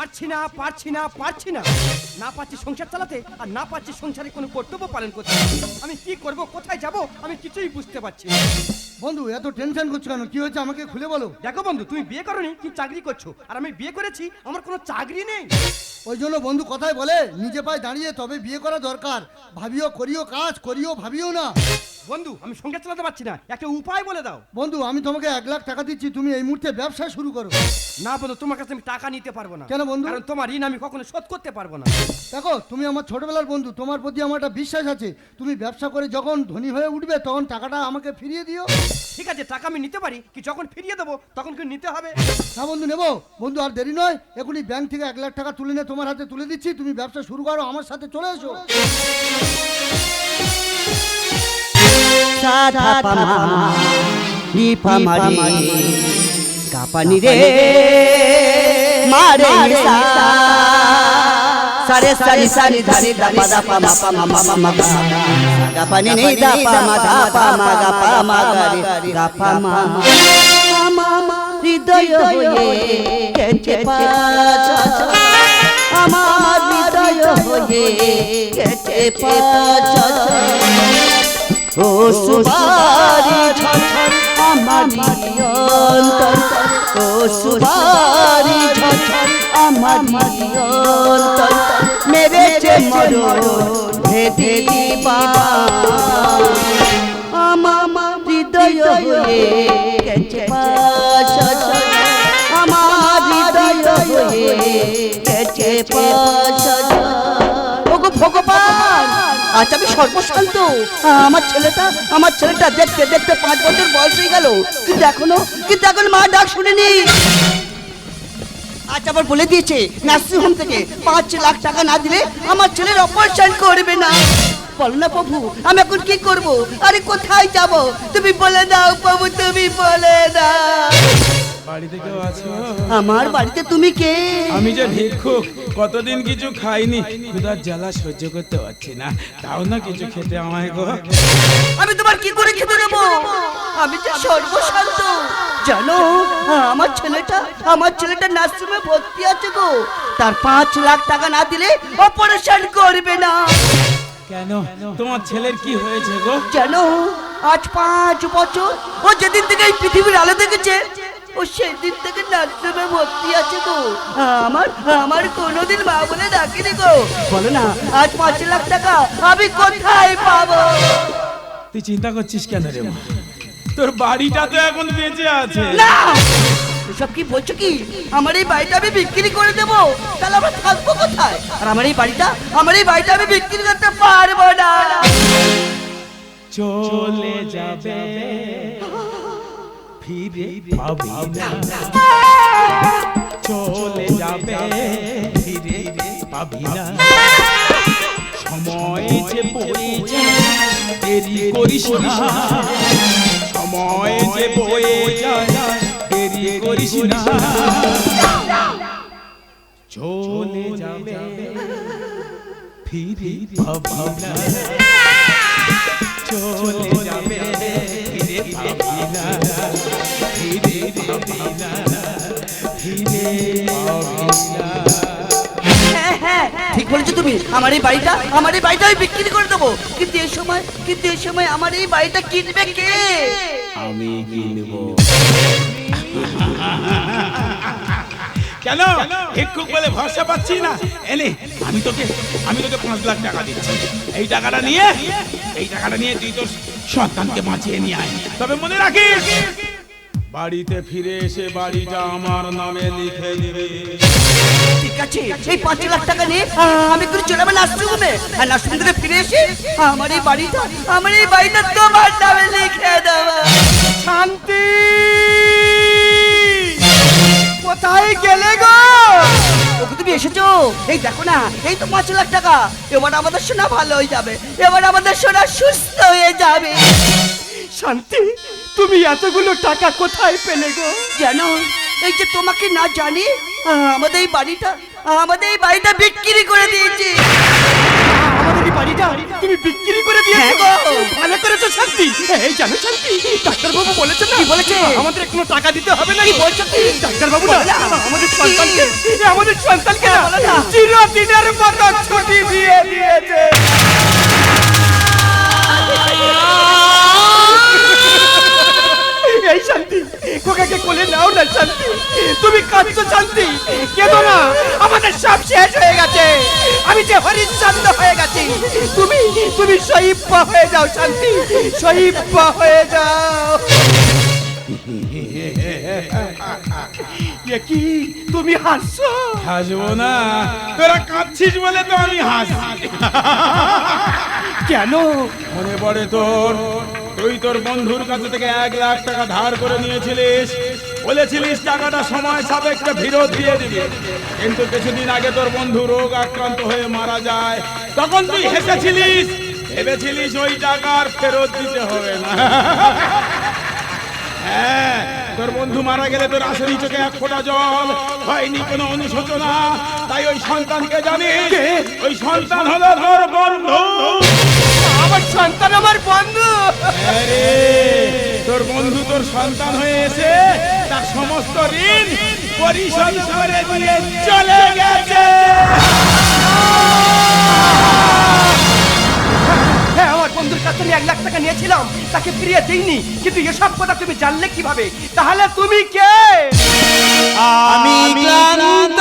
পারছি না পারছি না পারছি না। না পারছি সংসার চালাতে আর না পারছি সংসারে কোনো কর্তব্য পালন করতে। আমি কি করব কোথায় যাব আমি কিছুই বুঝতে পারছি না। বন্ধু এত টেনশন করছ কেন? কি হয়েছে আমাকে খুলে বলো। দেখো বন্ধু তুমি বিয়ে করনি কি চাকরি করছ? আর আমি বিয়ে করেছি আমার কোনো চাকরি নেই। ওই জন্য বন্ধু কথাই বলে নিজে পায়ে দাঁড়িয়ে তবে বিয়ে করা দরকার। ভাবিও করিও কাজ করিও ভাবিও না। বন্ধু আমি সংসার চালাতে পারছি না। একটা উপায় বলে দাও। বন্ধু আমি তোমাকে এক লাখ টাকা দিচ্ছি তুমি এই মুহূর্তে ব্যবসা শুরু করো। না বন্ধু তোমার কাছে আমি টাকা নিতে পারব না। কেন বন্ধু? কারণ তোমার ঋণ আমি কখনো শোধ করতে পারব না। দেখো তুমি আমার ছোটবেলার বন্ধু তোমার প্রতি আমার একটা বিশ্বাস আছে। তুমি ব্যবসা করে যখন ধনী হয়ে উঠবে তখন টাকাটা আমাকে ফিরিয়ে দিও। ঠিক আছে টাকা আমি নিতে পারি কি যখন ফিরিয়ে দেবো তখন কি নিতে হবে? হ্যাঁ বন্ধু নেব। বন্ধু আর দেরি নয়। এখনই ব্যাংক থেকে এক লাখ টাকা তুলে নিয়ে তোমার হাতে তুলে দিচ্ছি। তুমি ব্যবসা শুরু করো আমার সাথে চলে এসো। সা ধা পা মা নি পা মা রে। গা পা নি রে মা রে নি সা সারে সারি সারি ধারে দা পা দা পা মা পা মা মা মা মা গা গা পা নি নি দা পা মা দা পা মা। গা পা মা গা রে গা পা মা মা মা হৃদয় হয়ে কেটে পাচা আমার হৃদয় হয়ে কেটে পাচা ও সুবারি ঝড় আমার অন্তর ও সুবারি ঝড় আমার অন্তর মেরেছে মরণ, ভেদে দিবা। আমার হৃদয় ভগবান! আজ আমি সর্বশান্ত আমার ছেলেটা আমার ছেলেটা দেখতে দেখতে পাঁচ বছর বয়স হয়ে গেল। কিন্তু এখনও, কিন্তু এখন মা ডাক শুনেনি। আজ আবার বলে দিয়েছে নার্সিং হোম থেকে পাঁচ লাখ টাকা না দিলে আমার ছেলের অপারেশন করবে না। বলো না প্রভু, আমি এখন কি করব? আরে কোথায় যাব? তুমি বলে দাও প্রভু, তুমি বলে দাও। বাড়িতে কেউ আছো? আমার বাড়িতে তুমি কে? আমি যে ভিক্ষুক কতদিন কিছু খাইনি। ক্ষুধার জ্বালা সহ্য করতে পারছি না। তাও না কিছু খেতে আমায় গো। আমি তোমার কি করে খেতে দেবো? আমি যে সর্বশান্ত। জানো আমার ছেলেটা আমার ছেলেটা নার্সিংহোমে ভর্তি আছে গো। তার পাঁচ লাখ টাকা না দিলে অপারেশন করবে না। কেন? তোমার ছেলের কি হয়েছে গো? জানো আজ পাঁচ বছর ও যেদিন থেকে এই পৃথিবীর আলো দেখেছে ও সেদিন থেকে নার্সিংহোমে ভর্তি আছে গো আমার আমার কোনোদিন মা বলে ডাকিনি গো। বলো না আজ পাঁচ লাখ টাকা আমি কোথায় পাবো? তুই চিন্তা করছিস কেন রে মা? তোর বাড়িটা তো এখন বেঁচে আছে। না! এসব কি বলছো কি? আমার এই বাড়িটা আমি বিক্রি করে দেবো? তাহলে আমরা থাকব কোথায়? আর আমার এই বাড়িটা আমার এই বাড়িটা আমি বিক্রি করতে পারব না। চলে যাবে। ফিরে পাবি না। চলে যাবে, ফিরে পাবি না। সময় যে বয়ে যায়, দেরি করিস না। সময় যে বয়ে যায়, দেরি করিস না। চলে যাবে, ফিরে পাবি না। চলে যাবে ঠিক বলেছ তুমি? আমার এই বাড়িটা, আমার এই বাড়িটা আমি বিক্রি করে দেবো। কিন্তু এই সময়, কিন্তু এই সময় আমার এই বাড়িটা কিনবে কে? আমি কিনবো। কেন ভিক্ষুক বলে ভরসা পাচ্ছি না। এনে আমি তোকে আমি তোকে পাঁচ লাখ টাকা দিচ্ছি। এই টাকাটা নিয়ে এই টাকাটা নিয়ে তুই তোর সন্তানকে বাঁচিয়ে নিয়ে আয়। তবে মনে রাখিস বাড়িতে ফিরে এসে বাড়িটা আমার নামে লিখে দিবি। ঠিক আছে এই পাঁচ লাখ টাকা নিয়ে আমি করে চলে যাব নার্সিংহোমে। আর নার্সিংহোম থেকে ফিরে এসে আমার এই বাড়িটা আমার এই বাড়িটা তোমার নামে লিখে দেবো। শান্তি! কোথায় গেলে গো? ওকে তুমি এসেছ? এই দেখো না, এই তো পাঁচ লাখ টাকা। এবার আমাদের সোনা ভালো হয়ে যাবে। এবার আমাদের সোনা সুস্থ হয়ে যাবে। শান্তি, তুমি এতগুলো টাকা কোথায় পেলে গো? জানো, এই যে তোমাকে না জানি আমাদের এই বাড়িটা, আমাদের এই বাড়িটা বিক্রি করে দিয়েছি। আমাদের এই বাড়িটা তুমি বিক্রি করে দিয়েছ ভালো করেছ শান্তি। এই জানো শান্তি ডাক্তারবাবু বলেছেন না? কি বলেছে? আমাদের কোনো টাকা দিতে হবে না কি বলছো তুমি? ডাক্তারবাবু না আমাদের সন্তানকে আমাদের সন্তানকে চিরদিনের মতো ছুটি দিয়ে দিয়েছে। খোকাকে কোলে নাও না শান্তি। তুমি কাঁদছো শান্তি। কেঁদো না। আমাদের সব শেষ হয়ে গেছে। আমি যে হরিশ্চন্দ্র হয়ে গেছি। তুমি তুমি শহীদা হয়ে যাও শান্তি। শহীদা হয়ে যাও। কি তুমি হাসছো? হাসবো না। তোরা কাঁদছিস বলে তো আমি হাসছি কেন? মনে পড়ে তোর তুই তোর বন্ধুর কাছে থেকে এক লাখ টাকা ধার করে নিয়েছিলিস। বলেছিলিস টাকাটা সময় সাপেক্ষে ফেরত দিয়ে দিবি। কিন্তু কিছুদিন আগে তোর বন্ধু রোগ আক্রান্ত হয়ে মারা যায়। তখন তুই হেসেছিলিস ভেবেছিলিস ওই টাকার ফেরত দিতে হবে না। হ্যাঁ তোর বন্ধু মারা গেলে তোর আসেনি চোখে এক ফোঁটা জল। হয়নি কোনো অনুশোচনা। তাই ওই সন্তানকে জানিস ওই সন্তান হলো তোর বন্ধু। তোর বন্ধু তোর সন্তান হয়ে এসে তার সমস্ত ঋণ পরিশোধ করে দিয়ে চলে গেছে। হ্যাঁ আমার বন্ধুর কাছে আমি এক লাখ টাকা নিয়েছিলাম তাকে ফিরিয়ে দিইনি। কিন্তু এসব কথা তুমি জানলে কীভাবে? তাহলে তুমি কে? আমি ক্লান্ত।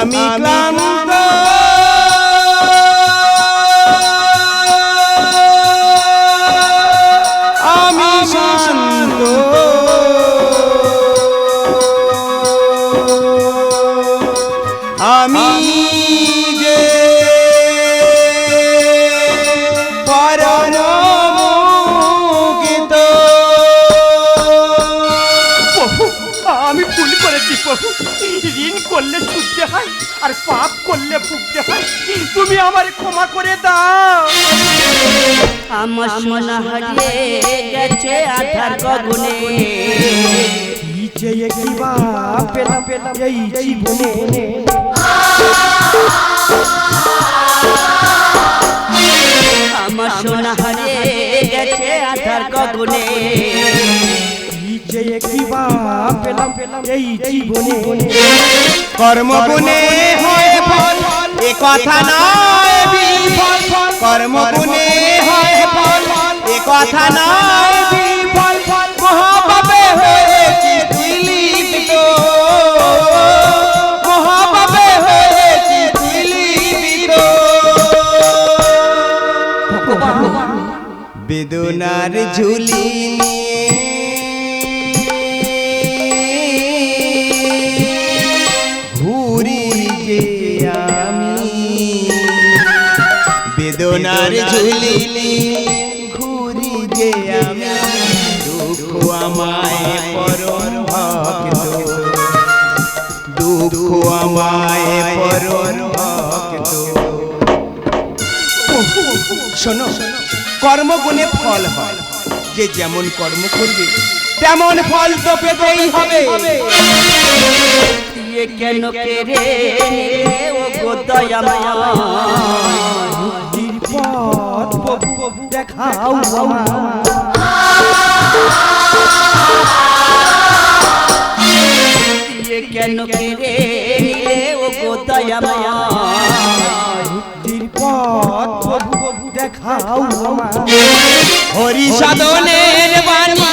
আমি ক্লান্ত আর পাপ করলে ভুগতে হয়। তুমি আমার ক্ষমা করে দাও। আমার সোনা হারিয়ে গেছে আধার গগনে। কি বা পেলাম পেলাম এই জীবনে। আমার সোনা হারিয়ে গেছে আধার গগনে। কি যে একই বা পেলাম পেলাম এই জীবনে কর্মগুণে হয় ফল এ কথা নয় বিফল। কর্মগুণে হয় ফল এ কথা নয় ঝুলি ঘুরি যে আমি দুঃখ আমায় পরম ভক্ত। দুঃখ আমায় পরম ভক্ত। শোনো কর্মগুণে ফল হয়। যে যেমন কর্ম করবে তেমন ফল তো পেতেই হবে। কেন কেড়ে নিলে ও গো দয়াময়? পথ দেখাও কেন কেড়ে ও গোদায়ামা মুক্তির পথ দেখাও হরি সাধনের বাণী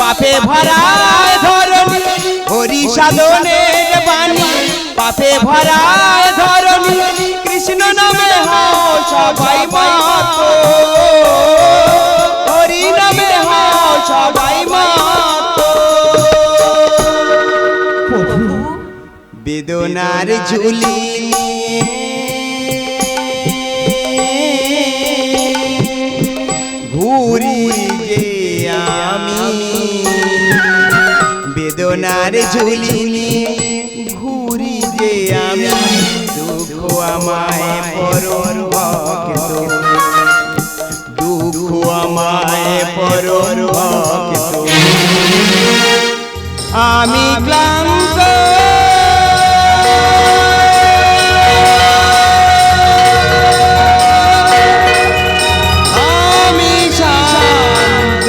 পাপে ভরায় ধরণী। হরি সাধনের বাণী পাপে ভরায় ধরণী। কৃষ্ণ নামে হাও মাত। হরি নামে মাত। বেদনার ঝুলি। ঘুরি আমি। বেদনার ঝুলি। ঘুরি যে আমি। দুঃখ আমায় পরর ভক্ত। দুঃখ আমায় পরর ভক্ত। আমি ক্লান্ত। আমি শান্ত।